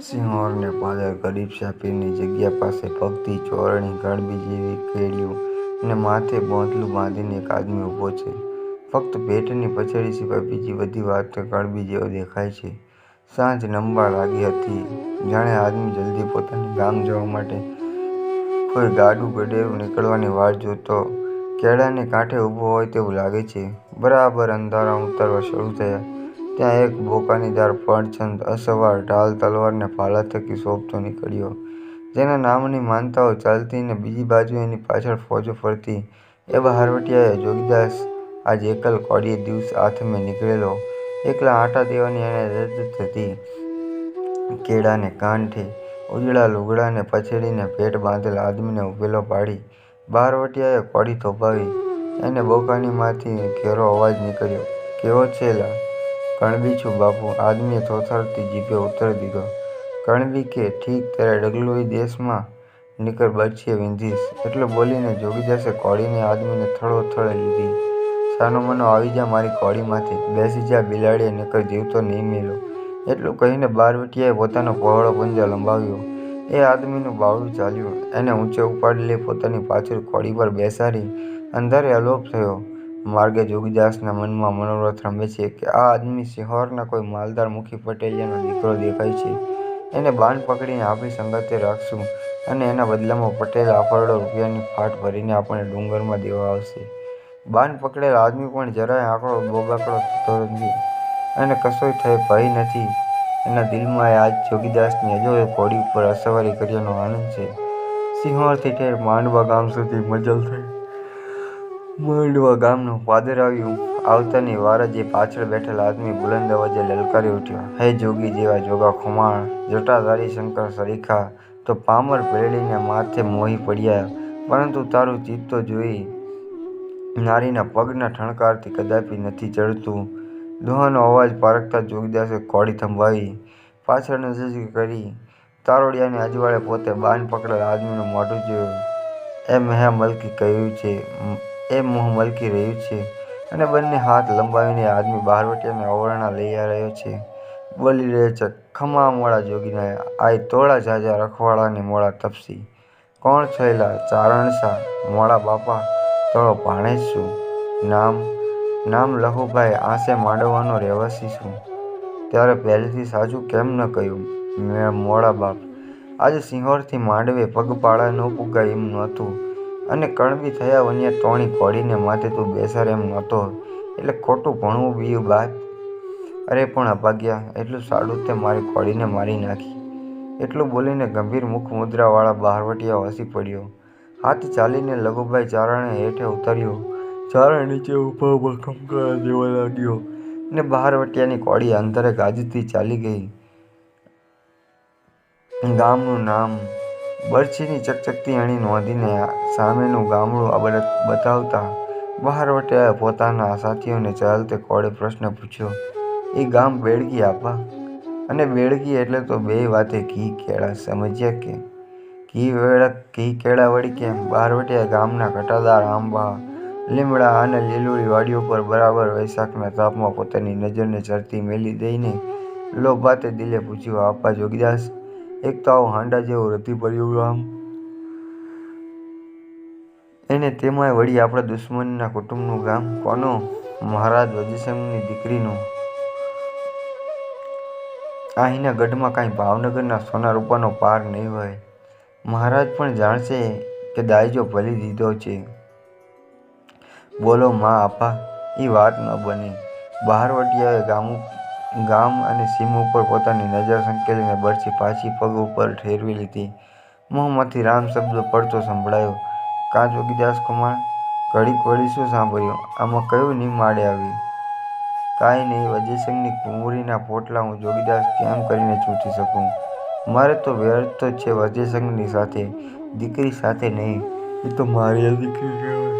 સિંહોરને પાદર ગરીબ સાપીરની જગ્યા પાસે ભક્તિ, ચોરણી ગળબી જેવી કેડિયું અને માથે બોંદલું બાંધીને એક આદમી ઊભો છે. ફક્ત પેટની પછેડી સિવાય બીજી બધી વાત ગળબી જેવો દેખાય છે. સાંજ નમવા લાગી હતી. જાણે આદમી જલ્દી પોતાના ગામ જવા માટે કોઈ ગાડું ગડેરું નીકળવાની વાટ જોતો કેળાને કાંઠે ઊભો હોય તેવું લાગે છે. બરાબર અંધારા ઉતરવા શરૂ થયા ત્યાં એક બોકાનીદાર પડછંદ અસવાર ઢાલ તલવારને ભાલા થકી શોભતો નીકળ્યો. જેના નામની માનતાઓ ચાલતી ને બીજી બાજુ એની પાછળ ફોજો ફરતી એવા હારવટીયાએ જોગીદાસ આજ એકલ કોડીએ દિવસ હાથમે નીકળેલો. એકલા આંટા દેવાની એને રદ થતી કેળાને કાંઠે ઉજળા લુગડાને પછેડીને ભેટ બાંધેલ આદમીને ઉભેલો પાડી બહારવટીયાએ કોડી થોભાવી. એને બોકાનીમાંથી ઘેરો અવાજ નીકળ્યો: "કેવો છે લા?" "કણબી છું બાપુ." આદમીએ થોથરતી જીભે ઉત્તર દીધો. કણબી કે: "ઠીક, ત્યારે ડગલું દેશમાં નીકર બચીએ વીંધીશ." એટલે બોલીને જોગી જશે કોડીને આદમીને થળો થળોથળ લીધી. સાનો મનો આવી જા મારી કોળીમાંથી બેસી જા બિલાડીએ નીકળ જીવતો નહીં મેલો એટલું કહીને બારવટીયાએ પોતાનો પહોળો પંજા લંબાવ્યો. એ આદમીનું બાવડું ચાલ્યું. એને ઊંચે ઉપાડી લઈ પોતાની પાછળ કોળી પર બેસાડી અંધારે અલોપ થયો. માર્ગે જોગીદાસના મનમાં મનોરથ રમે છે કે આ આદમી સિંહોરના કોઈ માલદાર મુખી પટેલિયાનો દીકરો દેખાય છે. એને બાન પકડીને આપણી સંગતે રાખશું અને એના બદલામાં પટેલ આફરડો રૂપિયાની ફાટ ભરીને આપણને ડુંગરમાં દેવા આવશે. બાન પકડેલ આદમી પણ જરાય આકડો બોગાકડો થતો નથી અને કશોય ભય નથી એના દિલમાં આજ જોગીદાસની અજોડ ઘોડી ઉપર અસવારી કર્યાનો આનંદ છે. સિંહોરથી ઠેર માંડવા ગામ સુધી મજલ થઈ. માંડવા ગામનું પાદર આવ્યું. આવતાની વાર જ પાછળ બેઠેલ આદમી બુલંદ અવાજે લલકારી ઉઠ્યો: "હે જોગી જેવા જોગા ખુમાણ! જટાધારી શંકર સરીખા, તો પામર ભેળીને માથે મોહી પડ્યા પરંતુ તારું ચિત્ત તો જોઈ નારીના પગના ઠણકારથી કદાપી નથી ચડતું દોહાનો અવાજ પારખતા જોગીદાસે કોડી થંભાવી. પાછળ નજર કરી, તારોડિયાની અજવાળે પોતે બાન પકડેલ આદમીનું મોઢું જોયું. એમ હે મલકી કહ્યું છે એ મુહ મલકી રહ્યું છે અને બંને હાથ લંબાવીને આદમી બહારવટીયાને ઓવરણા લઈ રહ્યો છે. બોલી રહ્યો છે: "ખમા મોળા જોગીનાયા, આય તોળા ઝાઝા રખવાળાને મોળા તપસી." "કોણ થયેલા "ચારણસા." "મોળા બાપા, તો ભાણે છું." "નામ?" "નામ લહુભાઈ, આસે માંડવાનો રહેવાસી છું." "ત્યારે પહેલેથી સાચું કેમ ન કહ્યું?" મેં "મોળા બાપ, આજે સિંહોરથી માંડવે પગપાળાનું ન પુગાય એમ નહોતું અને કણબી થયા વન્ય તોણી કોળીને માથે તું બેસાર એમ નહોતો એટલે ખોટું ભણવું બીયું બાપ." "અરે પણ અભાગ્યા, એટલું સાડું તે મારી કોળીને મારી નાખી." એટલું બોલીને ગંભીર મુખ મુદ્રાવાળા બહારવટિયા હસી પડ્યો. હાથ ચાલીને લઘુભાઈ ચારણે હેઠે ઉતર્યો. ચારણ નીચે ઊભા ઊભા ખમકારા દેવા લાગ્યો ને બહારવટિયાની કોડી અંતરે ગાજતી ચાલી ગઈ. ગામનું નામ બરછીની ચકચકતી અણી નોંધીને સામેનું ગામડું બતાવતા બહારવટિયાએ પોતાના સાથીઓને ચાલતે કોડે પ્રશ્ન પૂછ્યો: એ ગામ બેળગી આપા?" "અને બેળગી એટલે તો બેય વાતે ઘી કેળા સમજ્યા કે?" "ઘી વેળા ઘી કેળા વળી કેમ?" બારવટિયા ગામના કટાદાર આંબા, લીમડા અને લીલુડી વાડીઓ પર બરાબર વૈશાખના તાપમાં પોતાની નજરને ચરતી મેલી દઈને લોભાતે દિલે પૂછ્યું: "આપા જોગીદાસ, એક તો આવું હાંડા જેવું પડ્યું આમ એને તેમાંય વળી આપણા દુશ્મનના કુટુંબનું ગામ. કોનું?" "મહારાજ વજીસર્ગની દીકરીનું." "અહીંના ગઢમાં કાંઈ ભાવનગરના સોના રૂપાનો પાર નહીં હોય." "મહારાજ પણ જાણશે કે દાયજો ભલી દીધો છે." "બોલો માં આપા, એ વાત ન બને." બહારવટીયાએ ગામ અને સીમ ઉપર પોતાની નજર સંકેલીને બરછી પાછી પગ ઉપર ઠેરવી લીધી. મોંમાંથી રામ શબ્દ પડતો સંભળાયો: "કાં જોગીદાસ કુમાર ઘડીક વળી શું સાંભળ્યું? આમાં કયું નિમાડે આવ્યું?" "કાંઈ નહીં, અજયસિંહની કુંવરીના પોટલા હું જોગીદાસ કેમ કરીને ચૂંટી શકું? મારે તો વ્યર્થ તો છે વજીસર્ગની સાથે, દીકરી સાથે નહીં." એ તો મારી દીકરી કહેવાય."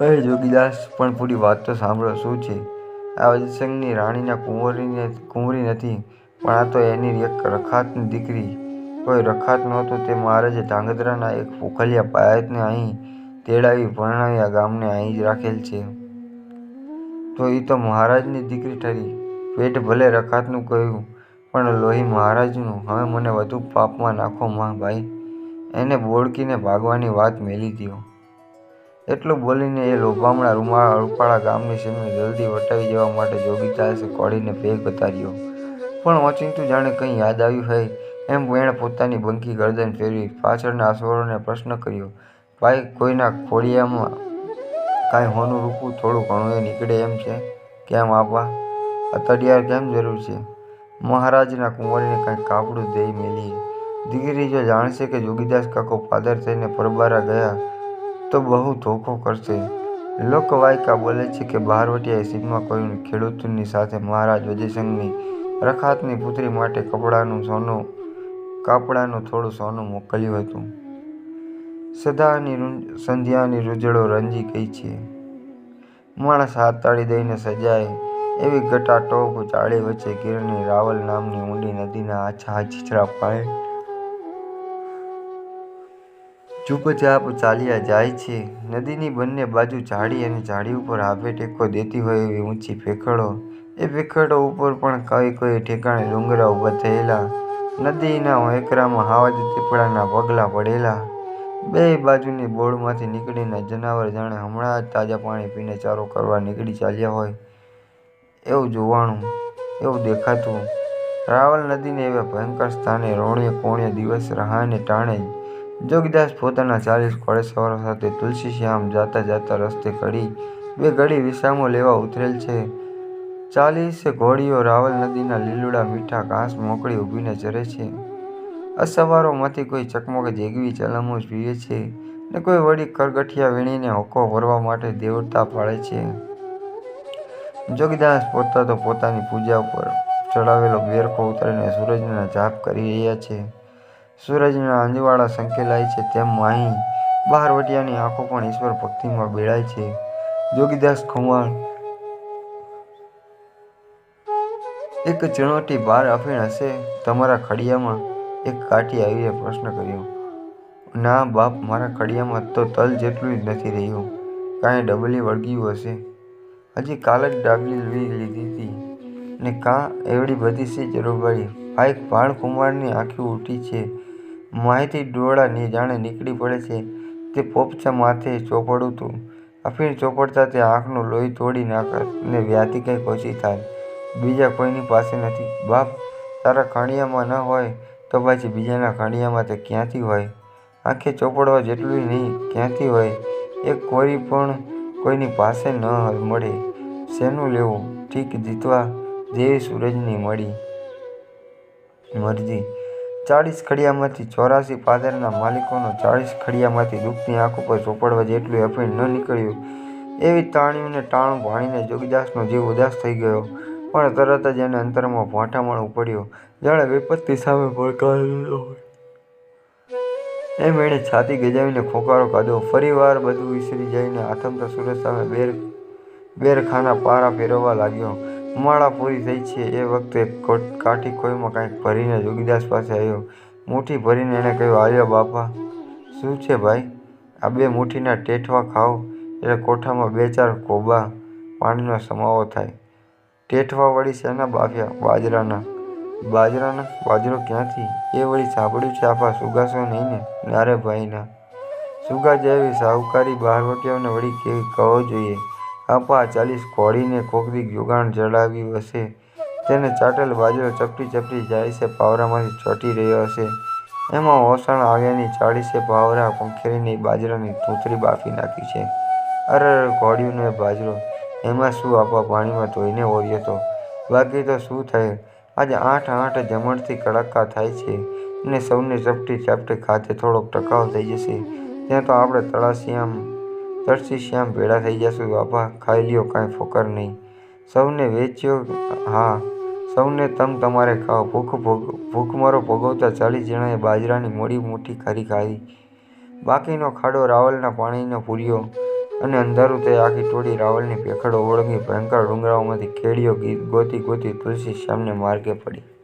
"અરે જોગીદાસ, પણ પૂરી વાત તો સાંભળો." "શું છે?" "આ વજીસર્ગની રાણીના કુંવરી નથી, પણ આ તો એની એક રખાતની દીકરી." "કોઈ રખાત નહોતું તે મહારાજે ધાંગધ્રાના એક પોખલિયા પાયતને અહીં તેડાવી ભણાવી આ ગામને અહીં જ રાખેલ છે." "તો એ તો મહારાજની દીકરી ઠરી." "પેટ ભલે રખાતનું કહ્યું, પણ લોહી મહારાજનું હવે મને વધુ પાપમાં નાખો માં ભાઈ એને બોળકીને ભાગવાની વાત મેલી દ્યો એટલું બોલીને એ લોભામણા રૂમાળા રૂપાળા ગામની સીમને જલ્દી વટાવી જવા માટે જોગીતાએ કોળીને ભેગ વધાર્યો પણ ઓચિંતું જાણે કંઈ યાદ આવ્યું હોય એમ એણે પોતાની બંકી ગરદન ફેરવી પાછળના અસવારોને પ્રશ્ન કર્યો, ભાઈ, કોઈના ખોડિયામાં કાંઈ હોનું રૂપું થોડું ઘણું એ નીકળે એમ છે? કેમ આપવા અતડિયાર કેમ જરૂર છે? મહારાજના કુંવરીને કાંઈ કાપડું દઈ મેલીએ. દીકરી જો જાણશે કે જોગીદાસ કાકો પાદર થઈને પરબારા ગયા તો બહુ ધોખો કરશે. લોકવાયકા બોલે છે કે બહારવટિયાએ સીમમાં કોઈ ખેડૂતની સાથે મહારાજ વજયસંઘની રખાતની પુત્રી માટે કપડાનું સોનું, કાપડાનું થોડું સોનું મોકલ્યું હતું. સદાની સંધ્યાની રૂજળો રંજી ગઈ છે. માણસ હાથ તાળી દઈને સજાય એવી ગટાટોપ ચાળી વચ્ચે ગીરની રાવલ નામની ઊંડી નદીના આછા છીછરા પાણી ચૂપચાપ ચાલ્યા જાય છે. નદીની બંને બાજુ ઝાડી અને ઝાડી ઉપર આભે ટેકો દેતી હોય એવી ઊંચી ભેખડો. એ ભેખડો ઉપર પણ કઈ કઈ ઠેકાણે ડુંગરા ઊભા થયેલા. નદીના એકરામાં હાવજ દીપડાના પગલાં પડેલા. બે બાજુની બોળમાંથી નીકળીને જનાવર જાણે હમણાં જ તાજા પાણી પીને ચારો કરવા નીકળી ચાલ્યા હોય. એવું જોવાણું એવું દેખાતું. રાવલ નદીને એવા ભયંકર સ્થાને રોણે કોણે દિવસ રહાને ટાણે જોગીદાસ પોતાના ચાલીસ ઘોડેસવારો સાથે તુલસીશ્યામ જાતા જાતા રસ્તે ઘડી બે ઘડી વિસામો લેવા ઉતરેલ છે. ચાલીસે ઘોડીઓ રાવલ નદીના લીલુડા મીઠા ઘાસ મોકળી ઊભીને ચરે છે. અસવારોમાંથી કોઈ ચકમક જેગવી ચલમો પીવે છે ને કોઈ વળી કરગઠિયા વીણીને હોકો ભરવા માટે દેવતા પાડે છે. જોગીદાસ પોતા તો પોતાની પૂજા ઉપર ચડાવેલો બેરખો ઉતારીને સૂરજના જાપ કરી રહ્યા છે. સૂરજના અંજવાળા સંકેલાય છે તેમ માહી બહારવટિયાની આંખો પણ ઈશ્વર ભક્તિમાં બેળાય છે. જોગીદાસ ખુમાણ. એક ચણોટી બાર અફીણ હશે તમારા ખડિયામાં? એક કાઠી આવીએ પ્રશ્ન કર્યો. ના બાપ, મારા ખડિયામાં તો તલ જેટલું જ નથી રહ્યું. કાંઈ ડબલી વળગ્યું હશે. હજી કાલ જ ડાબલી લીધી હતી. ને કાં એવડી બધી સી જરૂર પડી એક ભાણ કુમારની આંખી ઉઠી છે. માહિતી ડોળા જાણે નીકળી પડે છે. તે પોપચા માથે ચોપડું તું અફીણ ચોપડતા તે આંખનું લોહી તોડી નાખત ને વ્યાધિ કંઈક ઓછી થાય. બીજા કોઈની પાસે નથી. બાપ, તારા ખાણિયામાં ન હોય તો પછી બીજાના ખાણિયામાં તે ક્યાંથી હોય? આંખે ચોપડવા જેટલું નહીં, ક્યાંથી હોય? એક કોરી પણ કોઈની પાસે ન મળે. શેનું લેવું? ઠીક જીતવા દેવી સૂરજની મળી. મરજી. ચાળીસ ખડિયામાંથી ચોરાસી પાદરના માલિકોનો ચાળીસ ખડિયામાંથી દુઃખની આંખ ઉપર ચોપડવા જેટલું અફીણ ન નીકળ્યું, એવી તાણીઓને ટાણું ભાણીને જોગીદાસનો જીવ ઉદાસ થઈ ગયો. પણ તરત જ એને અંતરમાં ભાંઠામણ ઉપડ્યો જાણે વિપત્તિ સામે પડકારેલો એમ એણે છાતી ગજાવીને ખોકારો કાઢ્યો. ફરીવાર બધું વિસરી જઈને આથમતા સુરત સામે બેર બેરખાના પારા ફેરવવા લાગ્યો. ઉમાળા પૂરી થઈ છે. એ વખતે કાઠી ખોઈમાં કાંઈક ભરીને જોગીદાસ પાસે આવ્યો. મુઠ્ઠી ભરીને એણે કહ્યું આવ્યો બાપા, શું છે ભાઈ? આ બે મુઠ્ઠીના ટેઠવા ખાઓ. એટલે કોઠામાં બે ચાર કોબા પાણીનો સમાવો થાય. ટેઠવા વળી શેના બાફ્યા? બાજરાના. બાજરાના? બાજરો ક્યાંથી? એ વળી સાંભળ્યું છે આપા સુગાસો નહીં ને? નારે ભાઈના. સુગા જેવી સાહુકારી બહારવટીઓને વળી કેવી કહો જોઈએ. આપા ચાલીસ ઘોડીને કોકદી જોગાણ ચડાવ્યું હશે. તેને ચાટેલ બાજરો ચપટી ચપટી જાય છે પાવરામાંથી ચોટી રહ્યો હશે. એમાં ઓસણ આવ્યાની ચાળીસે પાવરા પંખેરીને બાજરાની ધૂતરી બાફી નાખી છે. અરર ઘોડિયું ને બાજરો, એમાં શું આપવા પાણીમાં ધોઈને ઓર્યો તો? બાકી તો શું થાય? આજે આઠ આઠ જમણથી કડાકા થાય છે અને સૌને ચપટી ચાપટી ખાતે થોડોક ટકાવ થઈ જશે. ત્યાં તો આપણે તળાસિયામ તરસી શ્યામ ભેળા થઈ જશું, બાપા, ખાઈ લ્યો, કાંઈ ફોકર નહીં. સૌને વેચ્યો, હા, સૌને તમ તમારે ખાઓ ભૂખ ભોગ ભૂખમરો ભોગવતા ચાલીસ જણાએ બાજરાની મોડી મોટી ખારી ખાધી બાકીનો ખાડો રાવલના પાણીનો પૂર્યો અને અંધારું તે આખી ટોળી રાવલની ભેખડો ઓળંગી ભયંકર ડુંગરાઓમાંથી કેડીઓ ગોતી ગોતી તુલસી શ્યામને માર્ગે પડી.